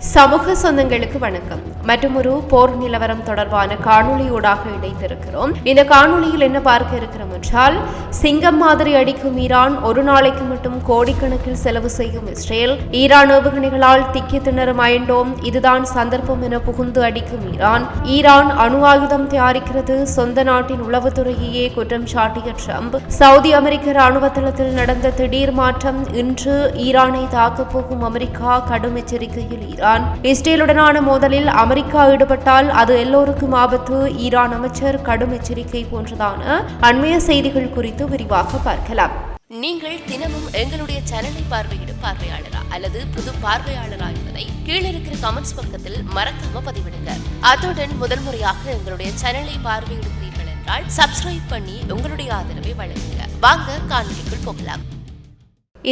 சமூக சொந்தங்களுக்கு வணக்கம். மற்றொரு போர் நிலவரம் தொடர்பான காணொளியோடாக இணைத்திருக்கிறோம் இந்த காணொளியில் என்ன பார்க்க இருக்கிறோம் என்றால் சிங்கம் மாதிரி அடிக்கும் ஈரான் ஒரு நாளைக்கு மட்டும் கோடிக்கணக்கில் செலவு செய்யும் இஸ்ரேல். ஈரான் ஏவுகணைகளால் திக்கி திணறும் அயண்டோம் இதுதான் சந்தர்ப்பம் என புகுந்து அடிக்கும் ஈரான். ஈரான் அணு ஆயுதம் தயாரிக்கிறது. சொந்த நாட்டின் உளவுத்துறையையே குற்றம் சாட்டிய ட்ரம்ப். சவுதி அமெரிக்க ராணுவ தளத்தில் நடந்த திடீர் மாற்றம் இன்று ஈரானை தாக்கப் போகும் அமெரிக்கா கடும் எச்சரிக்கையில் ஈரான். இஸ்ரேலுடனான மோதலில் அமெரிக்க ஈடுபட்டால் அது எல்லோருக்கும் ஆபத்து. ஈரான் அமைச்சர் கடும் எச்சரிக்கை போன்றதான அண்மைய செய்திகள் குறித்து விரிவாக பார்க்கலாம். நீங்கள் தினமும் எங்களுடைய சேனலை பார்வையிடும் பார்வையாளரா அல்லது புது பார்வையாளரா என்பதை கீழே இருக்கிற கமெண்ட்ஸ் பக்கத்தில் மறக்காம பதிவிடுங்க. அத்துடன் முதல் முறையாக எங்களுடைய சேனலை பார்வையிடுகிறீர்கள் என்றால் சப்ஸ்கிரைப் பண்ணி உங்களுடைய ஆதரவை வழங்குங்க. வாங்க காணொலிக்குள் போகலாம்.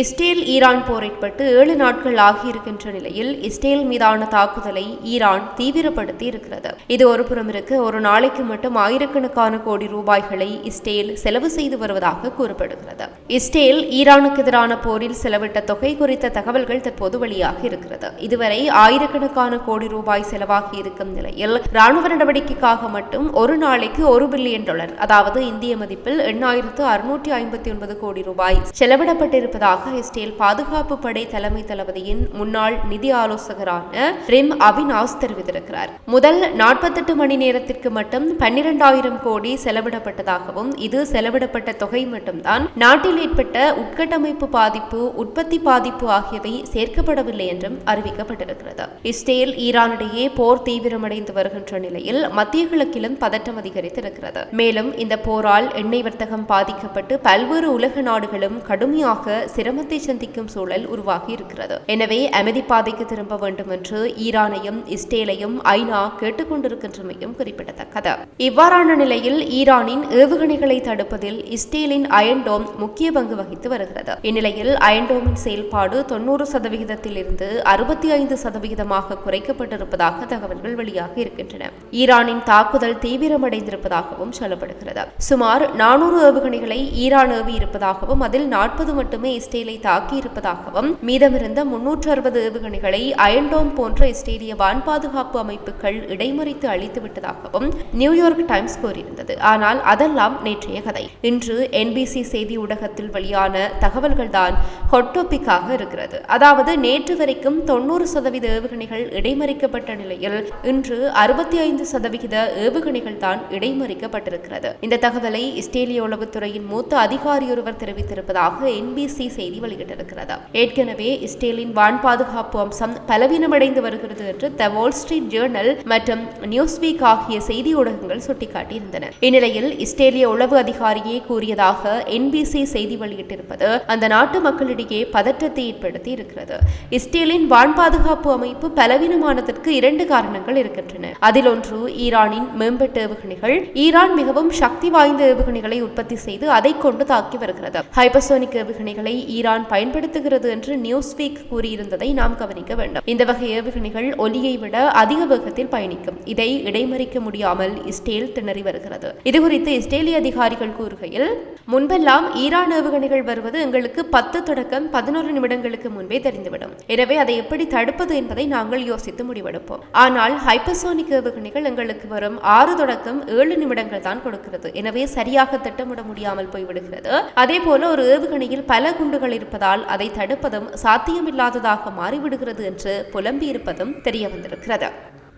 இஸ்ரேல் ஈரான் போர் ஏற்பட்டு ஏழு நாட்கள் ஆகியிருக்கின்ற நிலையில் இஸ்ரேல் மீதான தாக்குதலை ஈரான் தீவிரப்படுத்தி இருக்கிறது. இது ஒரு புறம் இருக்க ஒரு நாளைக்கு மட்டும் ஆயிரக்கணக்கான கோடி ரூபாய்களை இஸ்ரேல் செலவு செய்து வருவதாக கூறப்படுகிறது. இஸ்ரேல் ஈரானுக்கு எதிரான போரில் செலவிட்ட தொகை குறித்த தகவல்கள் தற்போது வெளியாக இருக்கிறது. இதுவரை ஆயிரக்கணக்கான கோடி ரூபாய் செலவாகி இருக்கும் நிலையில் ராணுவ நடவடிக்கைக்காக மட்டும் ஒரு நாளைக்கு ஒரு பில்லியன் டாலர் அதாவது இந்திய மதிப்பில் எண்ணாயிரத்து அறுநூற்றி ஐம்பத்தி ஒன்பது கோடி ரூபாய் செலவிடப்பட்டிருப்பதாக இஸ்ரேல் பாதுகாப்பு படை தலைமை தளபதியின் முன்னாள் நிதி ஆலோசகரான ரிம் அவினாஸ் தெரிவித்திருக்கிறார். முதல் நாற்பத்தெட்டு மணி நேரத்திற்கு மட்டும் பன்னிரண்டாயிரம் கோடி செலவிடப்பட்டதாகவும் இது செலவிடப்பட்ட தொகை மட்டும்தான். நாட்டில் ஏற்பட்ட உட்கட்டமைப்பு பாதிப்பு உற்பத்தி பாதிப்பு ஆகியவை சேர்க்கப்படவில்லை என்றும் அறிவிக்கப்பட்டிருக்கிறது. இஸ்ரேல் ஈரானிடையே போர் தீவிரமடைந்து வருகின்ற நிலையில் மத்திய கிழக்கிலும் பதட்டம் அதிகரித்திருக்கிறது. மேலும் இந்த போரால் எண்ணெய் வர்த்தகம் பாதிக்கப்பட்டு பல்வேறு உலக நாடுகளும் கடுமையாக சிரமத்தை சந்திக்கும் சூழல் உருவாகி இருக்கிறது எனவே அமைதி பாதைக்கு திரும்ப வேண்டும் என்று ஈரானையும் இஸ்ரேலையும் ஐநா கேட்டுக்கொண்டிருக்கின்றமையும் குறிப்பிடத்தக்கது. இவ்வாறான நிலையில் ஈரானின் ஏவுகணைகளை தடுப்பதில் இஸ்ரேலின் அயன்டோம் முக்கிய பங்கு வகித்து வருகிறது. இந்நிலையில் அயன்டோமின் செயல்பாடு தொன்னூறு சதவிகிதத்தில் இருந்து அறுபத்தி ஐந்து சதவிகிதமாக குறைக்கப்பட்டிருப்பதாக தகவல்கள் வெளியாகி இருக்கின்றன. ஈரானின் தாக்குதல் தீவிரமடைந்திருப்பதாகவும் சொல்லப்படுகிறது. சுமார் நானூறு ஏவுகணைகளை ஈரான் ஏவி இருப்பதாகவும் அதில் நாற்பது மட்டுமே இஸ்ரேல் தாக்கி தாக்கியிருப்பதாகவும் மீதமிருந்த முன்னூற்று அறுபது ஏவுகணைகளை அயன்டோம் போன்ற இஸ்ரேலிய வான் பாதுகாப்பு அமைப்புகள் இடைமறித்து அழித்துவிட்டதாகவும் நியூயார்க் டைம்ஸ் கூறியிருந்தது. ஆனால் அதெல்லாம் நேற்றைய கதை. இன்று என்பிசி செய்தி ஊடகத்தில் வெளியான தகவல்கள் தான் ஹொட்டோபிக்காக இருக்கிறது. அதாவது நேற்று வரைக்கும் தொண்ணூறு சதவீத ஏவுகணைகள் இடைமறிக்கப்பட்ட நிலையில் இன்று அறுபத்தி ஐந்து சதவிகித ஏவுகணைகள் தான் இடைமறிக்கப்பட்டிருக்கிறது. இந்த தகவலை இஸ்ரேலிய உளவுத்துறையின் மூத்த அதிகாரியொருவர் தெரிவித்திருப்பதாக என்பிசி செய்தி வெளியிட்டிருக்கிறது ஏற்கனவே இஸ்ரேலின் வான் பாதுகாப்பு அம்சம் பலவீனமடைந்து வருகிறது என்று த வால் ஸ்ட்ரீட் ஜேர்னல் மற்றும் நியூஸ் வீக் ஆகிய செய்தி ஊடகங்கள் சுட்டிக்காட்டியிருந்தன. இந்நிலையில் இஸ்ரேலிய உளவு அதிகாரியே கூறியதாக என்பிசி செய்தி வெளியிட்டிருப்பது அந்த நாட்டு மக்களிடையே பதற்றத்தை ஏற்படுத்தி இருக்கிறது இஸ்ரேலின் வான் பாதுகாப்பு அமைப்பு பலவீனமானதற்கு இரண்டு காரணங்கள் இருக்கின்றன. அதில் ஒன்று ஈரானின் மேம்பட்ட ஏவுகணைகள். ஈரான் மிகவும் சக்தி வாய்ந்த ஏவுகணைகளை உற்பத்தி செய்து அதை கொண்டு தாக்கி வருகிறது. ஹைபர்சோனிக் ஏவுகணைகளை ஈரான் பயன்படுத்துகிறது என்று நியூஸ் வீக் கூறியிருந்ததை நாம் கவனிக்க வேண்டும். இந்த வகை ஏவுகணைகள் ஒலியை விட அதிக வேகத்தில் பயணிக்கும். இதை இடைமறிக்க முடியாமல் இஸ்ரேல் திணறி வருகிறது. இதுகுறித்து இஸ்ரேலிய அதிகாரிகள் கூறுகையில் முன்பெல்லாம் ஈரான் ஏவுகணைகள் வருவது எங்களுக்கு பத்து தொடக்கம் பதினோரு நிமிடங்களுக்கு முன்பே தெரிந்துவிடும். எனவே அதை எப்படி தடுப்பது என்பதை நாங்கள் யோசித்து முடிவெடுப்போம். ஆனால் ஹைப்பர்சோனிக் ஏவுகணைகள் எங்களுக்கு வரும் ஆறு தொடக்கம் ஏழு நிமிடங்கள் தான் கொடுக்கிறது. எனவே சரியாக திட்டமிட முடியாமல் போய்விடுகிறது. அதே போல ஒரு ஏவுகணையில் பல குண்டுகள் இருப்பதால் அதை தடுப்பதும் சாத்தியமில்லாததாக மாறிவிடுகிறது என்று புலம்பியிருப்பதும் தெரியவந்திருக்கிறது.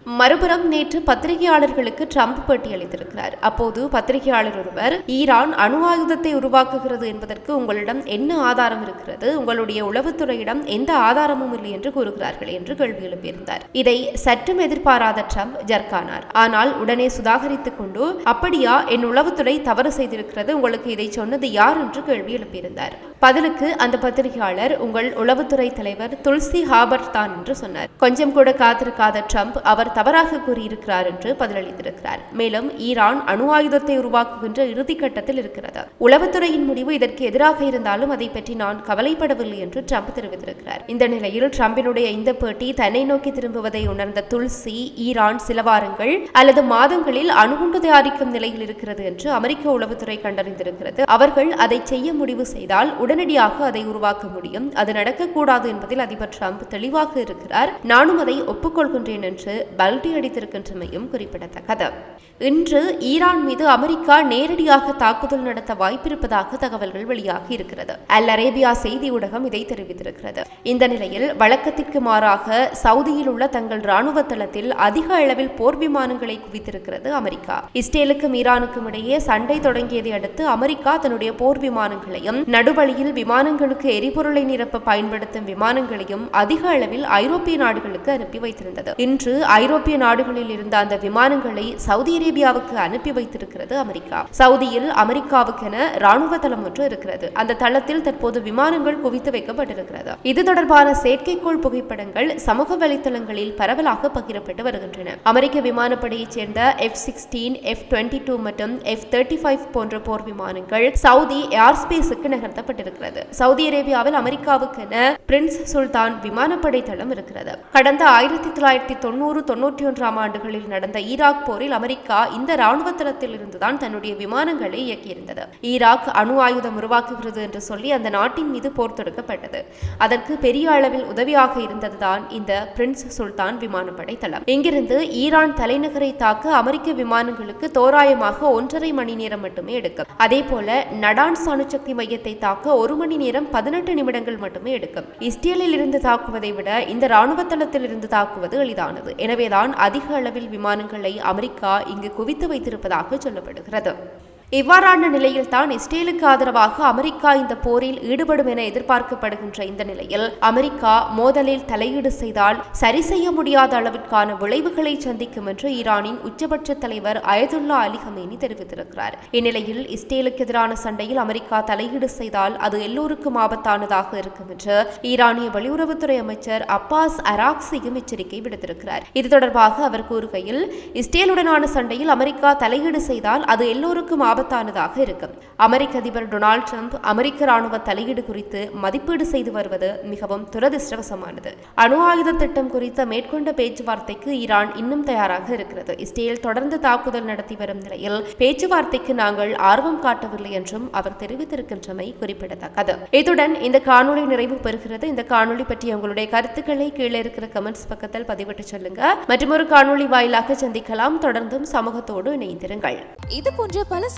மறுபுறம் நேற்று பத்திரிகையாளர்களுக்கு ட்ரம்ப் பேட்டியளித்திருக்கிறார் அப்போது பத்திரிகையாளர் ஒருவர் ஈரான் அணு ஆயுதத்தை உருவாக்குகிறது என்பதற்கு உங்களிடம் என்ன ஆதாரம் இருக்கிறது? உங்களுடைய உளவுத்துறையிடம் எந்த ஆதாரமும் இல்லை என்று கூறுகிறார்கள் என்று கேள்வி எழுப்பியிருந்தார். இதை சற்றும் எதிர்பாராத ட்ரம்ப் ஜர்கானார் ஆனால் உடனே சுதாகரித்துக் கொண்டு அப்படியா என் உளவுத்துறை தவறு செய்திருக்கிறது உங்களுக்கு இதை சொன்னது யார்? என்று கேள்வி எழுப்பியிருந்தார். பதிலுக்கு அந்த பத்திரிகையாளர் உங்கள் உளவுத்துறை தலைவர் துல்சி ஹாபர்ட் தான் என்று சொன்னார். கொஞ்சம் கூட காத்திருக்காத ட்ரம்ப் அவர் தவறாக கூறியிருக்கிறார் என்று பதிலளித்திருக்கிறார். மேலும் ஈரான் அணு ஆயுதத்தை உருவாக்குகின்ற இறுதிக்கட்டத்தில் இருக்கிறது. உளவுத்துறையின் முடிவு இதற்கு எதிராக இருந்தாலும் அதை பற்றி நான் கவலைப்படவில்லை என்று ட்ரம்ப் தெரிவித்திருக்கிறார். இந்த நிலையில் ட்ரம்பினுடைய இந்த பேட்டி தன்னை நோக்கி திரும்புவதை உணர்ந்த துல்சி ஈரான் சில வாரங்கள் அல்லது மாதங்களில் அணுகுண்டு தயாரிக்கும் நிலையில் இருக்கிறது என்று அமெரிக்க உளவுத்துறை கண்டறிந்திருக்கிறது. அவர்கள் அதை செய்ய முடிவு செய்தால் உடனடியாக அதை உருவாக்க முடியும். அது நடக்கக்கூடாது என்பதில் அதிபர் ட்ரம்ப் தெளிவாக இருக்கிறார். நானும் அதை ஒப்புக்கொள்கின்றேன் என்று கல்டி அடித்திருக்கின்றமையும் குறிப்பிடத்தக்கது. இன்று ஈரான் மீது அமெரிக்கா நேரடியாக தாக்குதல் நடத்த வாய்ப்பிருப்பதாக தகவல்கள் வெளியாகி இருக்கிறது. அல் அரேபியா செய்தி ஊடகம் இதை தெரிவித்திருக்கிறது. இந்த நிலையில் வழக்கத்திற்கு மாறாக சவுதியில் உள்ள தங்கள் ராணுவ தளத்தில் அதிக அளவில் போர் விமானங்களை குவித்திருக்கிறது அமெரிக்கா. இஸ்ரேலுக்கும் ஈரானுக்கும் இடையே சண்டை தொடங்கியதை அடுத்து அமெரிக்கா தன்னுடைய போர் விமானங்களையும் நடுவழியில் விமானங்களுக்கு எரிபொருளை நிரப்ப பயன்படுத்தும் விமானங்களையும் அதிக அளவில் ஐரோப்பிய நாடுகளுக்கு அனுப்பி வைத்திருந்தது. இன்று ஐரோப்பிய நாடுகளில் இருந்த அந்த விமானங்களை சவுதி அரேபியாவுக்கு அனுப்பி வைத்திருக்கிறது அமெரிக்கா. சவுதியில் அமெரிக்காவுக்கென ராணுவ தளம் ஒன்று இருக்கிறது. அந்த தளத்தில் தற்போது விமானங்கள் குவித்து வைக்கப்பட்டிருக்கிறது. இது தொடர்பான செயற்கைக்கோள் புகைப்படங்கள் சமூக வலைத்தளங்களில் பரவலாக பகிரப்பட்டு வருகின்றன. அமெரிக்க விமானப்படையைச் சேர்ந்த F sixteen F twenty two மற்றும் எஃப் தேர்ட்டி ஃபைவ் போன்ற போர் விமானங்கள் சவுதி ஏர் ஸ்பேஸுக்கு நகர்த்தப்பட்டிருக்கிறது. சவுதி அரேபியாவில் அமெரிக்காவுக்கென பிரின்ஸ் சுல்தான் விமானப்படை தளம் இருக்கிறது. கடந்த ஆயிரத்தி தொள்ளாயிரத்தி தொண்ணூறு தொண்ணூறு தொன்னூற்றி ஒன்றாம் ஆண்டுகளில் நடந்த ஈராக் போரில் அமெரிக்கா இந்த ராணுவ தளத்தில் இருந்துதான் தன்னுடைய விமானங்களை இயக்கியிருந்தது. ஈராக் அணு ஆயுதம் உருவாக்குகிறது என்று சொல்லி அந்த நாட்டின் மீது போர் தொடுக்கப்பட்டது. அதற்கு பெரிய அளவில் உதவியாக இருந்ததுதான் இந்த பிரின்ஸ் சுல்தான் விமானப்படை தளம் இங்கிருந்து ஈரான் தலைநகரை தாக்க அமெரிக்க விமானங்களுக்கு தோராயமாக ஒன்றரை மணி நேரம் மட்டுமே எடுக்கும். அதே போல நடான்ஸ் அணுசக்தி மையத்தை தாக்க ஒரு மணி நேரம் பதினெட்டு நிமிடங்கள் மட்டுமே எடுக்கும். இஸ்ரேலில் இருந்து தாக்குவதை விட இந்த ராணுவ தளத்தில் இருந்து தாக்குவது எளிதானது. எனவே தான் அதிக அளவில் விமானங்களை அமெரிக்கா இங்கு குவித்து வைத்திருப்பதாக சொல்லப்படுகிறது. இவ்வாறான நிலையில்தான் இஸ்ரேலுக்கு ஆதரவாக அமெரிக்கா இந்த போரில் ஈடுபடும் என எதிர்பார்க்கப்படுகின்ற இந்த நிலையில் அமெரிக்கா மோதலில் தலையீடு செய்தால் சரி செய்ய முடியாத அளவிற்கான விளைவுகளை சந்திக்கும் என்று ஈரானின் உச்சபட்ச தலைவர் அயதுல்லா அலி ஹமேனி தெரிவித்திருக்கிறார். இந்நிலையில் இஸ்ரேலுக்கு எதிரான சண்டையில் அமெரிக்கா தலையீடு செய்தால் அது எல்லோருக்கும் ஆபத்தானதாக இருக்கும் என்று ஈரானிய வெளியுறவுத்துறை அமைச்சர் அப்பாஸ் அராக்சியும் எச்சரிக்கை விடுத்திருக்கிறார். இது தொடர்பாக அவர் கூறுகையில் இஸ்ரேலுடனான சண்டையில் அமெரிக்கா தலையீடு செய்தால் அது எல்லோருக்கும் ஆபத்தானதாக இருக்கும் அமெரிக்க அதிபர் டொனால்டு ட்ரம்ப் அமெரிக்க ராணுவ தலையீடு குறித்து மதிப்பீடு செய்து வருவது மிகவும் துரதிருஷ்டவசமானது. அணு ஆயுத திட்டம் குறித்த மேற்கொண்ட பேச்சுவார்த்தைக்கு ஈரான் இன்னும் தயாராக இருக்கிறது. இஸ்ரேல் தொடர்ந்து தாக்குதல் நடத்தி வரும் நிலையில் பேச்சுவார்த்தைக்கு நாங்கள் ஆர்வம் காட்டவில்லை என்றும் அவர் தெரிவித்திருக்கின்றமை குறிப்பிடத்தக்கது. இத்துடன் இந்த காணொலி நிறைவு பெறுகிறது. இந்த காணொலி பற்றி உங்களுடைய கருத்துக்களை கீழே இருக்கிற கமெண்ட்ஸ் பக்கத்தில் பதிவிட்டு சொல்லுங்க. மற்றும் ஒரு காணொலி வாயிலாக சந்திக்கலாம். தொடர்ந்தும் சமூகத்தோடு இணைந்திருங்கள். இது போன்ற பல